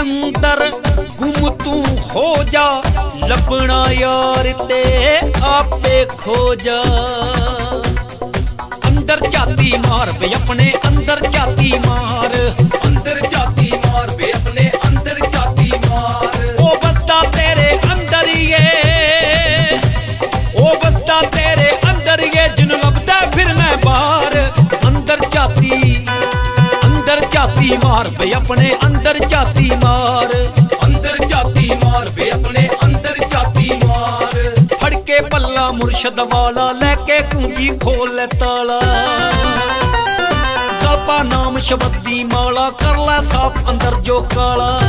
ਅੰਦਰ ਗੁੰਮ ਤੂੰ ਹੋ ਜਾ, ਲੱਭਣਾ ਯਾਰ ਤੇ ਆਪੇ ਖੋ ਜਾ। ਅੰਦਰ ਝਾਤੀ ਮਾਰ ਵੇ ਆਪਣੇ ਅੰਦਰ ਝਾਤੀ ਮਾਰ। ਅੰਦਰ ਝਾਤੀ ਮਾਰ ਵੇ ਆਪਣੇ ਅੰਦਰ ਝਾਤੀ ਮਾਰ। ਅੰਦਰ ਜਾਤੀ ਮਾਰ ਵੇ ਆਪਣੇ ਅੰਦਰ ਜਾਤੀ ਮਾਰ। ਫੜ ਕੇ ਪੱਲਾ ਮੁਰਸ਼ਦ ਵਾਲਾ ਲੈ ਕੇ ਕੁੰਜੀ ਖੋਲ ਲੈ ਤਾਲਾ। ਗਲਪਾ ਨਾਮ ਸ਼ਬਦ ਮਾਲਾ ਕਰ ਲੈ ਸਾਫ਼ ਅੰਦਰ ਜੋ ਕਾਲਾ।